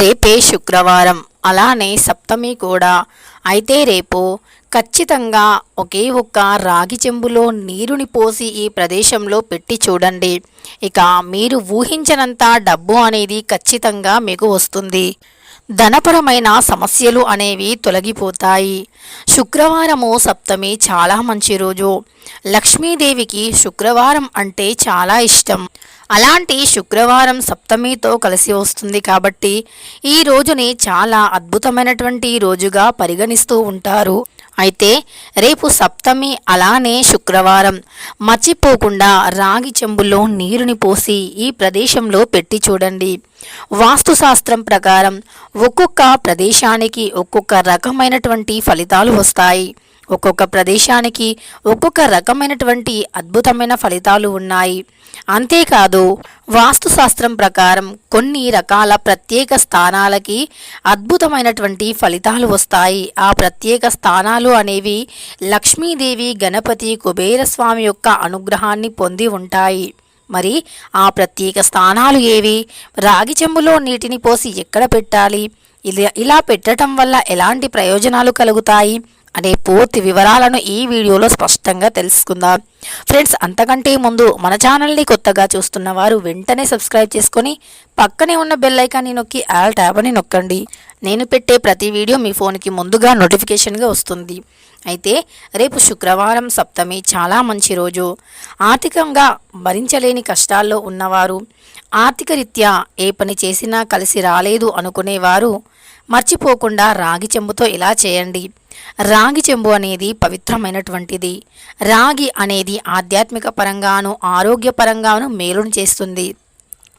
రేపే శుక్రవారం. అలానే సప్తమి కూడా. అయితే రేపు ఖచ్చితంగా ఒకే ఒక్క రాగి చెంబులో నీరుని పోసి ఈ ప్రదేశంలో పెట్టి చూడండి. ఇక మీరు ఊహించనంత డబ్బు అనేది ఖచ్చితంగా మీకు వస్తుంది. ధనపరమైన సమస్యలు అనేవి తొలగిపోతాయి. శుక్రవారము సప్తమి చాలా మంచి రోజు. లక్ష్మీదేవికి శుక్రవారం అంటే చాలా ఇష్టం. అలాంటి శుక్రవారం సప్తమితో కలిసి వస్తుంది కాబట్టి ఈ రోజుని చాలా అద్భుతమైనటువంటి రోజుగా పరిగణిస్తూ ఉంటారు. అయితే రేపు సప్తమి అలానే శుక్రవారం. మర్చిపోకుండా రాగి చెంబులో నీరుని పోసి ఈ ప్రదేశంలో పెట్టి చూడండి. వాస్తుశాస్త్రం ప్రకారం ఒక్కొక్క ప్రదేశానికి ఒక్కొక్క రకమైనటువంటి ఫలితాలు వస్తాయి. ఒక్కొక్క ప్రదేశానికి ఒక్కొక్క రకమైనటువంటి అద్భుతమైన ఫలితాలు ఉన్నాయి. అంతేకాదు వాస్తుశాస్త్రం ప్రకారం కొన్ని రకాల ప్రత్యేక స్థానాలకి అద్భుతమైనటువంటి ఫలితాలు వస్తాయి. ఆ ప్రత్యేక స్థానాలు అనేవి లక్ష్మీదేవి గణపతి కుబేరస్వామి యొక్క అనుగ్రహాన్ని పొంది ఉంటాయి. మరి ఆ ప్రత్యేక స్థానాలు ఏవి? రాగి చెంబులో నీటిని పోసి ఎక్కడ పెట్టాలి? ఇలా ఇలా పెట్టడం వల్ల ఎలాంటి ప్రయోజనాలు కలుగుతాయి? అనే పూర్తి వివరాలను ఈ వీడియోలో స్పష్టంగా తెలుసుకుందాం. ఫ్రెండ్స్ అంతకంటే ముందు మన ఛానల్ని కొత్తగా చూస్తున్న వారు వెంటనే సబ్స్క్రైబ్ చేసుకొని పక్కనే ఉన్న బెల్ ఐకాన్ని నొక్కి ఆల్ ట్యాబ్ అని నొక్కండి. నేను పెట్టే ప్రతి వీడియో మీ ఫోన్కి ముందుగా నోటిఫికేషన్గా వస్తుంది. అయితే రేపు శుక్రవారం సప్తమి చాలా మంచి రోజు. ఆర్థికంగా భరించలేని కష్టాల్లో ఉన్నవారు ఆర్థిక రీత్యా ఏ పని చేసినా కలిసి రాలేదు అనుకునేవారు మర్చిపోకుండా రాగి చెంబుతో ఇలా చేయండి. రాగి చెంబు అనేది పవిత్రమైనటువంటిది. రాగి అనేది ఆధ్యాత్మిక పరంగాను ఆరోగ్యపరంగాను మేలును చేస్తుంది.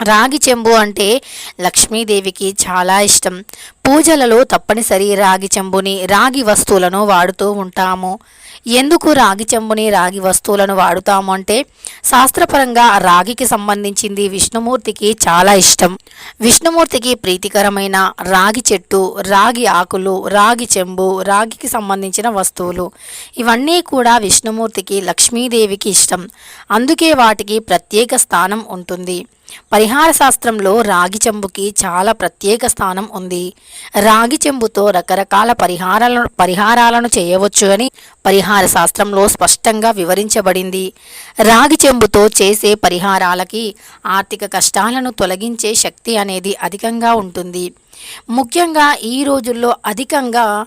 రాగి చెంబు అంటే లక్ష్మీదేవికి చాలా ఇష్టం. పూజలలో తప్పనిసరి రాగి చెంబుని రాగి వస్తువులను వాడుతూ ఉంటాము. ఎందుకు రాగి చెంబుని రాగి వస్తువులను వాడుతాము అంటే శాస్త్రపరంగా రాగికి సంబంధించింది విష్ణుమూర్తికి చాలా ఇష్టం. విష్ణుమూర్తికి ప్రీతికరమైన రాగి చెట్టు రాగి ఆకులు రాగి చెంబు రాగికి సంబంధించిన వస్తువులు ఇవన్నీ కూడా విష్ణుమూర్తికి లక్ష్మీదేవికి ఇష్టం. అందుకే వాటికి ప్రత్యేక స్థానం ఉంటుంది. పరిహార శాస్త్రంలో రాగి చెంబుకి చాలా ప్రత్యేక స్థానం ఉంది. రాగి చెంబుతో రకరకాల పరిహారాలను పరిహారాలను చేయవచ్చు అని పరిహార శాస్త్రంలో స్పష్టంగా వివరించబడింది. రాగి చెంబుతో చేసే పరిహారాలకి ఆర్థిక కష్టాలను తొలగించే శక్తి అనేది అధికంగా ఉంటుంది. ముఖ్యంగా ఈ రోజుల్లో అధికంగా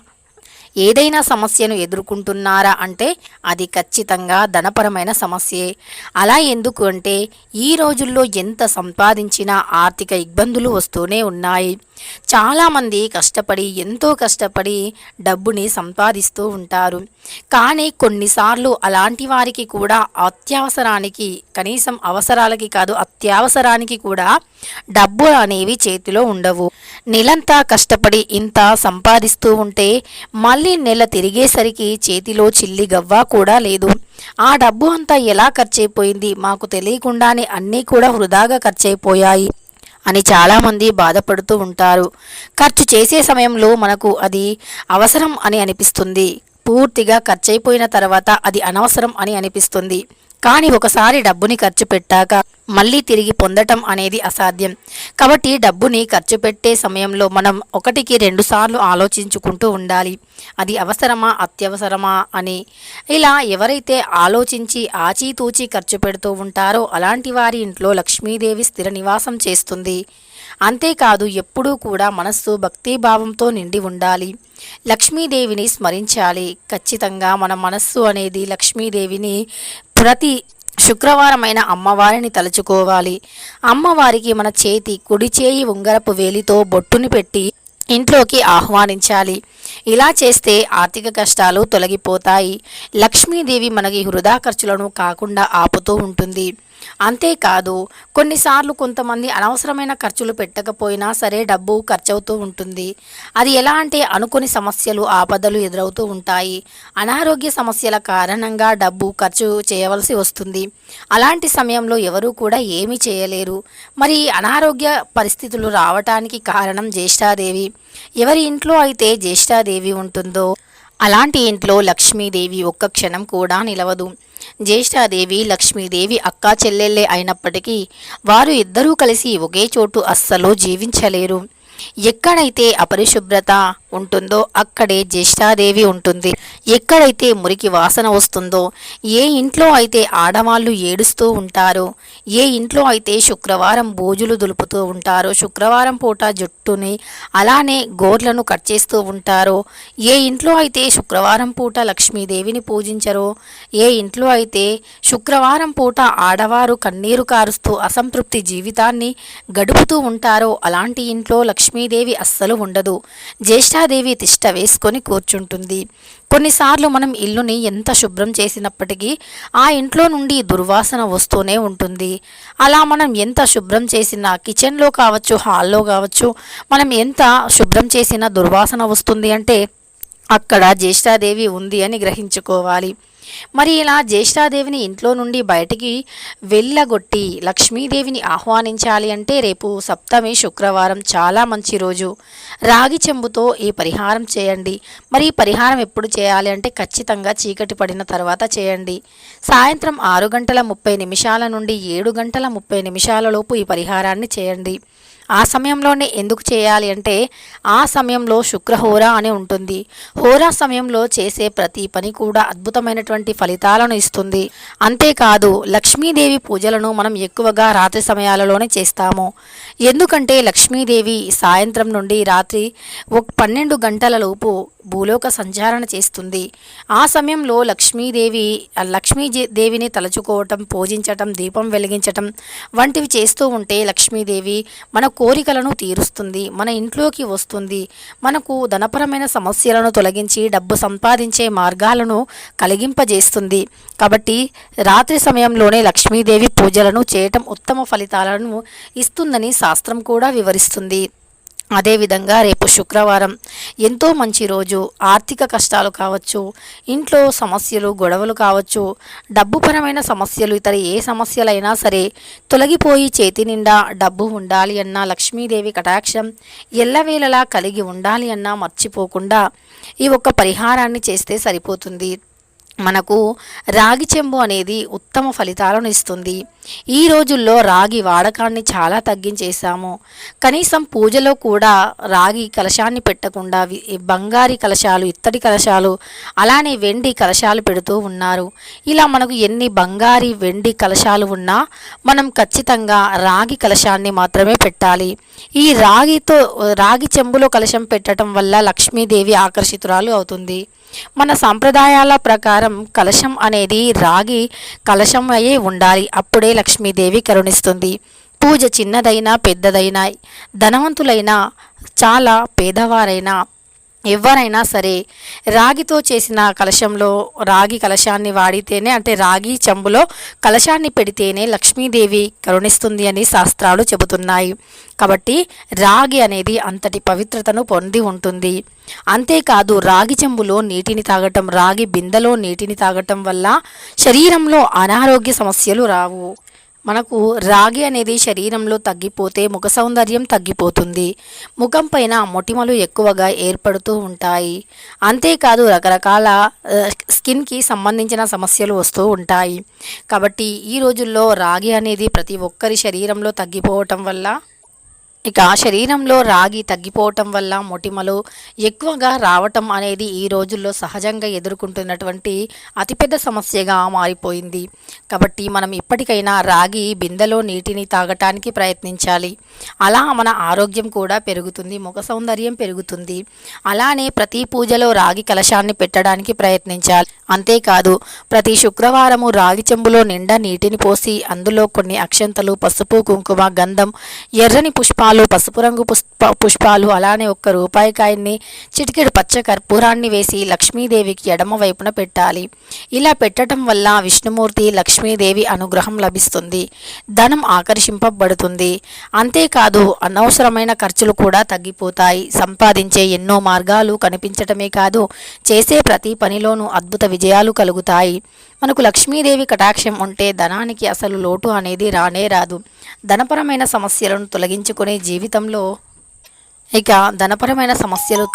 ఏదైనా సమస్యను ఎదుర్కొంటున్నారా అంటే అది ఖచ్చితంగా ధనపరమైన సమస్యే. అలా ఎందుకు అంటే ఈ రోజుల్లో ఎంత సంపాదించినా ఆర్థిక ఇబ్బందులు వస్తూనే ఉన్నాయి. చాలామంది కష్టపడి ఎంతో కష్టపడి డబ్బుని సంపాదిస్తూ ఉంటారు. కానీ కొన్నిసార్లు అలాంటి వారికి కూడా అత్యవసరానికి కనీసం అవసరాలకి కాదు అత్యవసరానికి కూడా డబ్బు అనేవి చేతిలో ఉండవు. నెలంతా కష్టపడి ఇంత సంపాదిస్తూ ఉంటే మళ్ళీ నెల తిరిగేసరికి చేతిలో చిల్లి గవ్వ కూడా లేదు. ఆ డబ్బు అంతా ఎలా ఖర్చయిపోయింది మాకు తెలియకుండానే అన్నీ కూడా వృధాగా ఖర్చయిపోయాయి అని చాలామంది బాధపడుతూ ఉంటారు. ఖర్చు చేసే సమయంలో మనకు అది అవసరం అని అనిపిస్తుంది. పూర్తిగా ఖర్చయిపోయిన తర్వాత అది అనవసరం అని అనిపిస్తుంది. కానీ ఒకసారి డబ్బుని ఖర్చు పెట్టాక మళ్ళీ తిరిగి పొందటం అనేది అసాధ్యం. కాబట్టి డబ్బుని ఖర్చు పెట్టే సమయంలో మనం ఒకటికి రెండు సార్లు ఆలోచించుకుంటూ ఉండాలి. అది అవసరమా అత్యవసరమా అని. ఇలా ఎవరైతే ఆలోచించి ఆచితూచి ఖర్చు పెడుతూ ఉంటారో అలాంటి వారి ఇంట్లో లక్ష్మీదేవి స్థిర నివాసం చేస్తుంది. అంతేకాదు ఎప్పుడూ కూడా మనస్సు భక్తిభావంతో నిండి ఉండాలి. లక్ష్మీదేవిని స్మరించాలి. ఖచ్చితంగా మన మనస్సు అనేది లక్ష్మీదేవిని ప్రతి శుక్రవారమైన అమ్మవారిని తలుచుకోవాలి. అమ్మవారికి మన చేతి కుడి చేయి ఉంగరపు వేలితో బొట్టుని పెట్టి ఇంట్లోకి ఆహ్వానించాలి. ఇలా చేస్తే ఆర్థిక కష్టాలు తొలగిపోతాయి. లక్ష్మీదేవి మనకి హృదా ఖర్చులను కాకుండా ఆపుతూ ఉంటుంది. అంతేకాదు కొన్నిసార్లు కొంతమంది అనవసరమైన ఖర్చులు పెట్టకపోయినా సరే డబ్బు ఖర్చవుతూ ఉంటుంది. అది ఎలా అంటే అనుకుని సమస్యలు ఆపదలు ఎదురవుతూ ఉంటాయి. అనారోగ్య సమస్యల కారణంగా డబ్బు ఖర్చు చేయవలసి వస్తుంది. అలాంటి సమయంలో ఎవరూ కూడా ఏమీ చేయలేరు. మరి అనారోగ్య పరిస్థితులు రావటానికి కారణం జ్యేష్ఠాదేవి. ఎవరి ఇంట్లో అయితే జ్యేష్ఠాదేవి ఉంటుందో అలాంటి ఇంట్లో లక్ష్మీదేవి ఒక్క క్షణం కూడా నిలవదు. జ్యేష్ఠాదేవి లక్ష్మీదేవి అక్కా చెల్లెళ్ళే అయినప్పటికీ వారు ఇద్దరూ కలిసి ఒకే చోటు అస్సలు జీవించలేరు. ఎక్కడైతే అపరిశుభ్రత ఉంటుందో అక్కడే జ్యేష్ఠాదేవి ఉంటుంది. ఎక్కడైతే మురికి వాసన వస్తుందో ఏ ఇంట్లో అయితే ఆడవాళ్ళు ఏడుస్తూ ఉంటారో ఏ ఇంట్లో అయితే శుక్రవారం బోజులు దులుపుతూ ఉంటారో శుక్రవారం పూట జుట్టుని అలానే గోర్లను కట్ చేస్తూ ఉంటారో ఏ ఇంట్లో అయితే శుక్రవారం పూట లక్ష్మీదేవిని పూజించరో ఏ ఇంట్లో అయితే శుక్రవారం పూట ఆడవారు కన్నీరు కారుస్తూ అసంతృప్తి జీవితాన్ని గడుపుతూ ఉంటారో అలాంటి ఇంట్లో లక్ష్మీదేవి అస్సలు ఉండదు. జ్యేష్ఠాదేవి తిష్ట వేసుకొని కూర్చుంటుంది. కొన్నిసార్లు మనం ఇల్లుని ఎంత శుభ్రం చేసినప్పటికీ ఆ ఇంట్లో నుండి దుర్వాసన వస్తూనే ఉంటుంది. అలా మనం ఎంత శుభ్రం చేసినా కిచెన్లో కావచ్చు హాల్లో కావచ్చు మనం ఎంత శుభ్రం చేసినా దుర్వాసన వస్తుంది అంటే అక్కడ జ్యేష్ఠాదేవి ఉంది అని గ్రహించుకోవాలి. మరి ఇలా జ్యేష్ఠాదేవిని ఇంట్లో నుండి బయటికి వెళ్ళగొట్టి లక్ష్మీదేవిని ఆహ్వానించాలి అంటే రేపు సప్తమి శుక్రవారం చాలా మంచి రోజు. రాగి చెంబుతో ఈ పరిహారం చేయండి. మరి ఈ పరిహారం ఎప్పుడు చేయాలి అంటే ఖచ్చితంగా చీకటి పడిన తర్వాత చేయండి. సాయంత్రం ఆరు గంటల ముప్పై నిమిషాల నుండి ఏడు గంటల ముప్పై నిమిషాల లోపు ఈ పరిహారాన్ని చేయండి. ఆ సమయంలోనే ఎందుకు చేయాలి అంటే ఆ సమయంలో శుక్రహోరా అని ఉంటుంది. హోరా సమయంలో చేసే ప్రతి పని కూడా అద్భుతమైనటువంటి ఫలితాలను ఇస్తుంది. అంతేకాదు లక్ష్మీదేవి పూజలను మనం ఎక్కువగా రాత్రి సమయాలలోనే చేస్తాము. ఎందుకంటే లక్ష్మీదేవి సాయంత్రం నుండి రాత్రి ఒక పన్నెండు గంటల లోపు భూలోక సంచారణ చేస్తుంది. ఆ సమయంలో లక్ష్మీదేవి లక్ష్మీదేవిని లక్ష్మీ దేవిని తలుచుకోవటం పూజించటం దీపం వెలిగించటం వంటివి చేస్తూ ఉంటే లక్ష్మీదేవి మన కోరికలను తీరుస్తుంది మన ఇంట్లోకి వస్తుంది. మనకు ధనపరమైన సమస్యలను తొలగించి డబ్బు సంపాదించే మార్గాలను కలిగింపజేస్తుంది. కాబట్టి రాత్రి సమయంలోనే లక్ష్మీదేవి పూజలను చేయటం ఉత్తమ ఫలితాలను ఇస్తుందని శాస్త్రం కూడా వివరిస్తుంది. అదేవిధంగా రేపు శుక్రవారం ఎంతో మంచి రోజు. ఆర్థిక కష్టాలు కావచ్చు ఇంట్లో సమస్యలు గొడవలు కావచ్చు డబ్బుపరమైన సమస్యలు ఇతర ఏ సమస్యలైనా సరే తొలగిపోయి చేతి నిండా డబ్బు ఉండాలి అన్నా లక్ష్మీదేవి కటాక్షం ఎల్లవేళలా కలిగి ఉండాలి అన్నా మర్చిపోకుండా ఈ ఒక్క పరిహారాన్ని చేస్తే సరిపోతుంది. మనకు రాగి చెంబు అనేది ఉత్తమ ఫలితాలను ఇస్తుంది. ఈ రోజుల్లో రాగి వాడకాన్ని చాలా తగ్గించేశాము. కనీసం పూజలో కూడా రాగి కలశాన్ని పెట్టకుండా బంగారి కలశాలు ఇత్తడి కలశాలు అలానే వెండి కలశాలు పెడుతూ ఉన్నారు. ఇలా మనకు ఎన్ని బంగారి వెండి కలశాలు ఉన్నా మనం ఖచ్చితంగా రాగి కలశాన్ని మాత్రమే పెట్టాలి. ఈ రాగితో రాగి చెంబులో కలశం పెట్టడం వల్ల లక్ష్మీదేవి ఆకర్షితురాలు అవుతుంది. మన సాంప్రదాయాల ప్రకారం కలశం అనేది రాగి కలశం అయ్యే ఉండాలి. అప్పుడే లక్ష్మీదేవి కరుణిస్తుంది. పూజ చిన్నదైనా పెద్దదైనా ధనవంతులైనా చాలా పేదవారైనా ఎవరైనా సరే రాగితో చేసిన కలశంలో రాగి కలశాన్ని వాడితేనే అంటే రాగి చెంబులో కలశాన్ని పెడితేనే లక్ష్మీదేవి కరుణిస్తుంది అని శాస్త్రాలు చెబుతున్నాయి. కాబట్టి రాగి అనేది అంతటి పవిత్రతను పొంది ఉంటుంది. అంతేకాదు రాగి చెంబులో నీటిని తాగటం రాగి బిందెలో నీటిని తాగటం వల్ల శరీరంలో అనారోగ్య సమస్యలు రావు. మనకు రాగి అనేది శరీరంలో తగ్గిపోతే ముఖ సౌందర్యం తగ్గిపోతుంది. ముఖం పైన మొటిమలు ఎక్కువగా ఏర్పడుతూ ఉంటాయి. అంతేకాదు రకరకాల స్కిన్కి సంబంధించిన సమస్యలు వస్తూ ఉంటాయి. కాబట్టి ఈ రోజుల్లో రాగి అనేది ప్రతి ఒక్కరి శరీరంలో తగ్గిపోవటం వల్ల ఇక శరీరంలో రాగి తగ్గిపోవటం వల్ల మొటిమలు ఎక్కువగా రావటం అనేది ఈ రోజుల్లో సహజంగా ఎదుర్కొంటున్నటువంటి అతిపెద్ద సమస్యగా మారిపోయింది. కాబట్టి మనం ఇప్పటికైనా రాగి బిందెలో నీటిని తాగటానికి ప్రయత్నించాలి. అలా మన ఆరోగ్యం కూడా పెరుగుతుంది ముఖ సౌందర్యం పెరుగుతుంది. అలానే ప్రతి పూజలో రాగి కలశాన్ని పెట్టడానికి ప్రయత్నించాలి. అంతేకాదు ప్రతి శుక్రవారము రాగి చెంబులో నిండా నీటిని పోసి అందులో కొన్ని అక్షంతలు పసుపు కుంకుమ గంధం ఎర్రని పుష్పాలు పసుపు రంగు పుష్ప పుష్పాలు అలానే ఒక్క రూపాయి కాయన్ని చిటికెడు పచ్చ కర్పూరాన్ని వేసి లక్ష్మీదేవికి ఎడమ వైపున పెట్టాలి. ఇలా పెట్టడం వల్ల విష్ణుమూర్తి లక్ష్మీదేవి అనుగ్రహం లభిస్తుంది. ధనం ఆకర్షింపబడుతుంది. అంతేకాదు అనవసరమైన ఖర్చులు కూడా తగ్గిపోతాయి. సంపాదించే ఎన్నో మార్గాలు కనిపించటమే కాదు చేసే ప్రతి పనిలోనూ అద్భుత విజయాలు కలుగుతాయి. మనకు లక్ష్మీదేవి కటాక్షం ఉంటే ధనానికి అసలు లోటు అనేది రానే రాదు. ధనపరమైన సమస్యలను తొలగించుకునే జీవితంలో ఇక ధనపరమైన సమస్యలు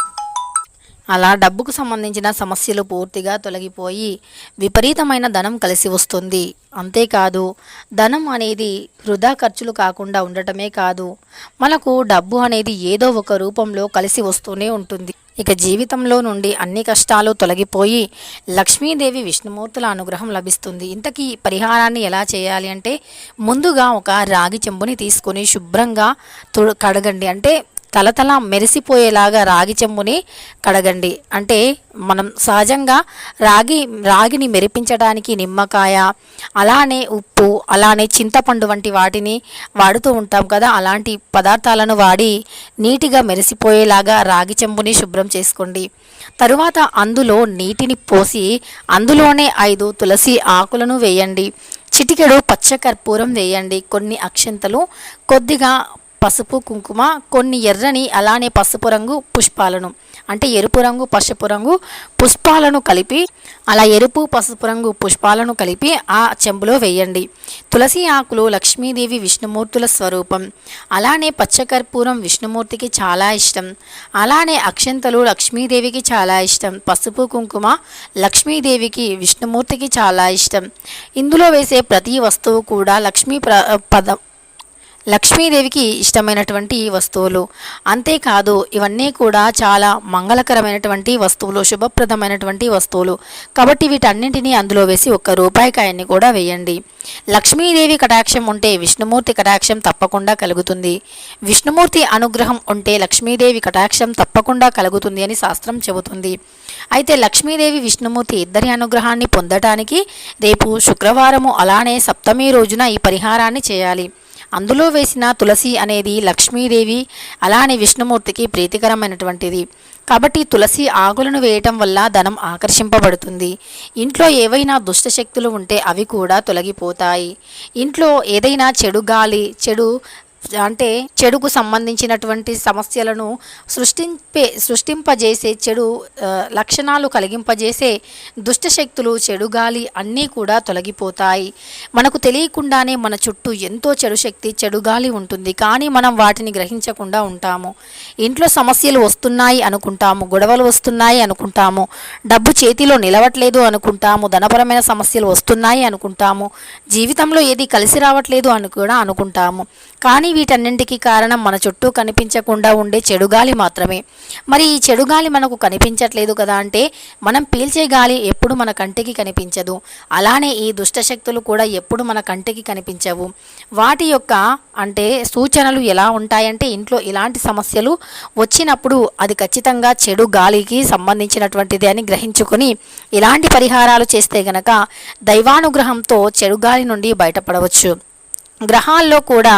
అలా డబ్బుకు సంబంధించిన సమస్యలు పూర్తిగా తొలగిపోయి విపరీతమైన ధనం కలిసి వస్తుంది. అంతేకాదు ధనం అనేది వృధా ఖర్చులు కాకుండా ఉండటమే కాదు మనకు డబ్బు అనేది ఏదో ఒక రూపంలో కలిసి వస్తూనే ఉంటుంది. ఇక జీవితంలో నుండి అన్ని కష్టాలు తొలగిపోయి లక్ష్మీదేవి విష్ణుమూర్తుల అనుగ్రహం లభిస్తుంది. ఇంతకీ పరిహారాన్ని ఎలా చేయాలి అంటే ముందుగా ఒక రాగి చెంబుని తీసుకొని శుభ్రంగా తుడు కడగండి. అంటే తలతల మెరిసిపోయేలాగా రాగి చెంబుని కడగండి. అంటే మనం సహజంగా రాగి రాగిని మెరిపించడానికి నిమ్మకాయ అలానే ఉప్పు అలానే చింతపండు వంటి వాటిని వాడుతూ ఉంటాం కదా. అలాంటి పదార్థాలను వాడి నీటిగా మెరిసిపోయేలాగా రాగి చెంబుని శుభ్రం చేసుకోండి. తరువాత అందులో నీటిని పోసి అందులోనే ఐదు తులసి ఆకులను వేయండి. చిటికెడు పచ్చకర్పూరం వేయండి. కొన్ని అక్షంతలు కొద్దిగా పసుపు కుంకుమ కొన్ని ఎర్రని అలానే పసుపు రంగు పుష్పాలను అంటే ఎరుపు రంగు పసుపు రంగు పుష్పాలను కలిపి అలా ఎరుపు పసుపు రంగు పుష్పాలను కలిపి ఆ చెంబులో వేయండి. తులసి ఆకులు లక్ష్మీదేవి విష్ణుమూర్తుల స్వరూపం. అలానే పచ్చకర్పూరం విష్ణుమూర్తికి చాలా ఇష్టం. అలానే అక్షంతలు లక్ష్మీదేవికి చాలా ఇష్టం. పసుపు కుంకుమ లక్ష్మీదేవికి విష్ణుమూర్తికి చాలా ఇష్టం. ఇందులో వేసే ప్రతి వస్తువు కూడా లక్ష్మీ ప్ర పద లక్ష్మీదేవికి ఇష్టమైనటువంటి వస్తువులు. అంతేకాదు ఇవన్నీ కూడా చాలా మంగళకరమైనటువంటి వస్తువులు శుభప్రదమైనటువంటి వస్తువులు. కాబట్టి వీటన్నింటినీ అందులో వేసి ఒక్క రూపాయికాయన్ని కూడా వేయండి. లక్ష్మీదేవి కటాక్షం ఉంటే విష్ణుమూర్తి కటాక్షం తప్పకుండా కలుగుతుంది. విష్ణుమూర్తి అనుగ్రహం ఉంటే లక్ష్మీదేవి కటాక్షం తప్పకుండా కలుగుతుంది అని శాస్త్రం చెబుతుంది. అయితే లక్ష్మీదేవి విష్ణుమూర్తి ఇద్దరి అనుగ్రహాన్ని పొందటానికి రేపు శుక్రవారము అలానే సప్తమి రోజున ఈ పరిహారాన్ని చేయాలి. అందులో వేసిన తులసి అనేది లక్ష్మీదేవి అలానే విష్ణుమూర్తికి ప్రీతికరమైనటువంటిది. కాబట్టి తులసి ఆకులను వేయటం వల్ల ధనం ఆకర్షింపబడుతుంది. ఇంట్లో ఏవైనా దుష్ట శక్తులు ఉంటే అవి కూడా తొలగిపోతాయి. ఇంట్లో ఏదైనా చెడు గాలి చెడు అంటే చెడుకు సంబంధించినటువంటి సమస్యలను సృష్టింపే సృష్టింపజేసే చెడు లక్షణాలు కలిగింపజేసే దుష్టశక్తులు చెడు గాలి అన్నీ కూడా తొలగిపోతాయి. మనకు తెలియకుండానే మన చుట్టూ ఎంతో చెడు శక్తి చెడు గాలి ఉంటుంది. కానీ మనం వాటిని గ్రహించకుండా ఉంటాము. ఇంట్లో సమస్యలు వస్తున్నాయి అనుకుంటాము గొడవలు వస్తున్నాయి అనుకుంటాము డబ్బు చేతిలో నిలవట్లేదు అనుకుంటాము ధనపరమైన సమస్యలు వస్తున్నాయి అనుకుంటాము జీవితంలో ఏది కలిసి రావట్లేదు అని కూడా అనుకుంటాము. కానీ వీటన్నింటికి కారణం మన చుట్టూ కనిపించకుండా ఉండే చెడుగాలి మాత్రమే. మరి ఈ చెడుగాలి మనకు కనిపించట్లేదు కదా అంటే మనం పీల్చే గాలి ఎప్పుడు మన కంటికి కనిపించదు. అలానే ఈ దుష్టశక్తులు కూడా ఎప్పుడు మన కంటికి కనిపించవు. వాటి యొక్క అంటే సూచనలు ఎలా ఉంటాయంటే ఇంట్లో ఇలాంటి సమస్యలు వచ్చినప్పుడు అది ఖచ్చితంగా చెడు గాలికి సంబంధించినటువంటిది అని గ్రహించుకొని ఇలాంటి పరిహారాలు చేస్తే గనక దైవానుగ్రహంతో చెడు గాలి నుండి బయటపడవచ్చు. గ్రహాల్లో కూడా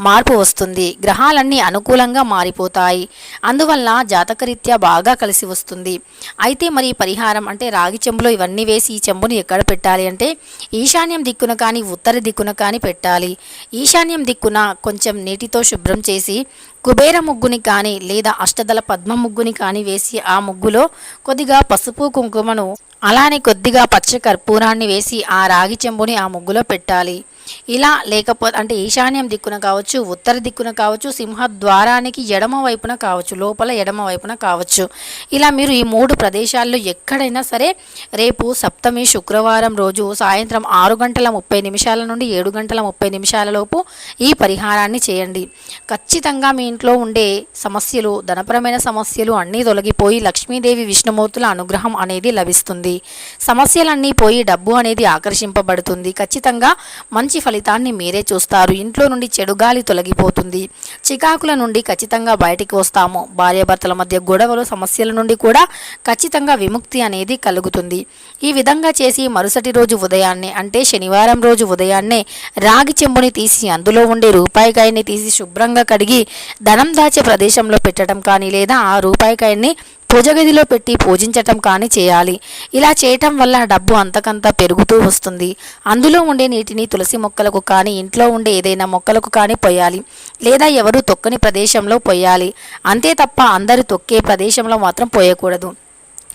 మార్పు వస్తుంది. గ్రహాలన్నీ అనుకూలంగా మారిపోతాయి. అందువల్ల జాతకరీత్యా బాగా కలిసి వస్తుంది. అయితే మరి పరిహారం అంటే రాగి చెంబులో ఇవన్నీ వేసి ఈ చెంబును ఎక్కడ పెట్టాలి అంటే ఈశాన్యం దిక్కున కానీ ఉత్తర దిక్కున కానీ పెట్టాలి. ఈశాన్యం దిక్కున కొంచెం నీటితో శుభ్రం చేసి కుబేర ముగ్గుని కానీ లేదా అష్టదల పద్మ ముగ్గుని కానీ వేసి ఆ ముగ్గులో కొద్దిగా పసుపు కుంకుమను అలానే కొద్దిగా పచ్చ కర్పూరాన్ని వేసి ఆ రాగి చెంబుని ఆ ముగ్గులో పెట్టాలి. ఇలా లేకపోతే అంటే ఈశాన్యం దిక్కున కావచ్చు ఉత్తర దిక్కున కావచ్చు సింహ ద్వారానికి ఎడమ వైపున కావచ్చు లోపల ఎడమ వైపున కావచ్చు. ఇలా మీరు ఈ మూడు ప్రదేశాల్లో ఎక్కడైనా సరే రేపు సప్తమి శుక్రవారం రోజు సాయంత్రం ఆరు గంటల ముప్పై నిమిషాల నుండి ఏడు గంటల ముప్పై నిమిషాల లోపు ఈ పరిహారాన్ని చేయండి. ఖచ్చితంగా మీ ఇంట్లో ఉండే సమస్యలు ధనపరమైన సమస్యలు అన్నీ తొలగిపోయి లక్ష్మీదేవి విష్ణుమూర్తుల అనుగ్రహం అనేది లభిస్తుంది. సమస్యలన్నీ పోయి డబ్బు అనేది ఆకర్షింపబడుతుంది. ఖచ్చితంగా మంచి ఫలితాన్ని మీరే చూస్తారు. ఇంట్లో నుండి చెడు గాలి తొలగిపోతుంది. చికాకుల నుండి ఖచ్చితంగా బయటికి వస్తాము. భార్యాభర్తల మధ్య గొడవలు సమస్యల నుండి కూడా ఖచ్చితంగా విముక్తి అనేది కలుగుతుంది. ఈ విధంగా చేసి మరుసటి రోజు ఉదయాన్నే అంటే శనివారం రోజు ఉదయాన్నే రాగి చెంబుని తీసి అందులో ఉండే రూపాయికాయని తీసి శుభ్రంగా కడిగి ధనం దాచే ప్రదేశంలో పెట్టడం కానీ లేదా ఆ రూపాయికాయని పూజ గదిలో పెట్టి పూజించటం కానీ చేయాలి. ఇలా చేయటం వల్ల డబ్బు అంతకంత పెరుగుతూ వస్తుంది. అందులో ఉండే నీటిని తులసి మొక్కలకు కానీ ఇంట్లో ఉండే ఏదైనా మొక్కలకు కానీ పోయాలి. లేదా ఎవరు తొక్కని ప్రదేశంలో పోయాలి. అంతే తప్ప అందరు తొక్కే ప్రదేశంలో మాత్రం పోయకూడదు.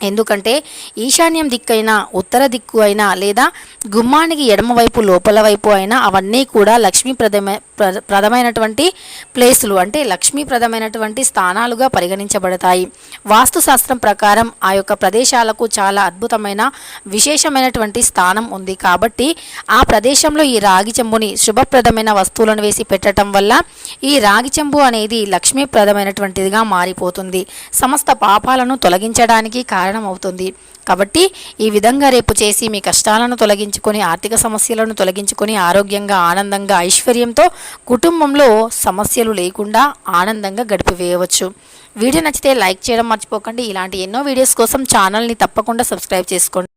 ఎందుకంటే ఈశాన్యం దిక్కైనా ఉత్తర దిక్కు అయినా లేదా గుమ్మానికి ఎడమవైపు లోపల వైపు అయినా అవన్నీ కూడా లక్ష్మీప్రదమ ప్ర- ప్రదమైనటువంటి ప్లేసులు. అంటే లక్ష్మీప్రదమైనటువంటి స్థానాలుగా పరిగణించబడతాయి. వాస్తుశాస్త్రం ప్రకారం ఆ యొక్క ప్రదేశాలకు చాలా అద్భుతమైన విశేషమైనటువంటి స్థానం ఉంది. కాబట్టి ఆ ప్రదేశంలో ఈ రాగి చెంబుని శుభప్రదమైన వస్తువులను వేసి పెట్టడం వల్ల ఈ రాగి చెంబు అనేది లక్ష్మీప్రదమైనటువంటిదిగా మారిపోతుంది. సమస్త పాపాలను తొలగించడానికి కారణమవుతుంది కాబట్టి ఈ విధంగా రేపు చేసి మీ కష్టాలను తొలగించుకొని ఆర్థిక సమస్యలను తొలగించుకొని ఆరోగ్యంగా ఆనందంగా ఐశ్వర్యంతో కుటుంబంలో సమస్యలు లేకుండా ఆనందంగా గడిపివేయవచ్చు. వీడియో నచ్చితే లైక్ చేయడం మర్చిపోకండి. ఇలాంటి ఎన్నో వీడియోస్ కోసం ఛానల్ని తప్పకుండా సబ్స్క్రైబ్ చేసుకోండి.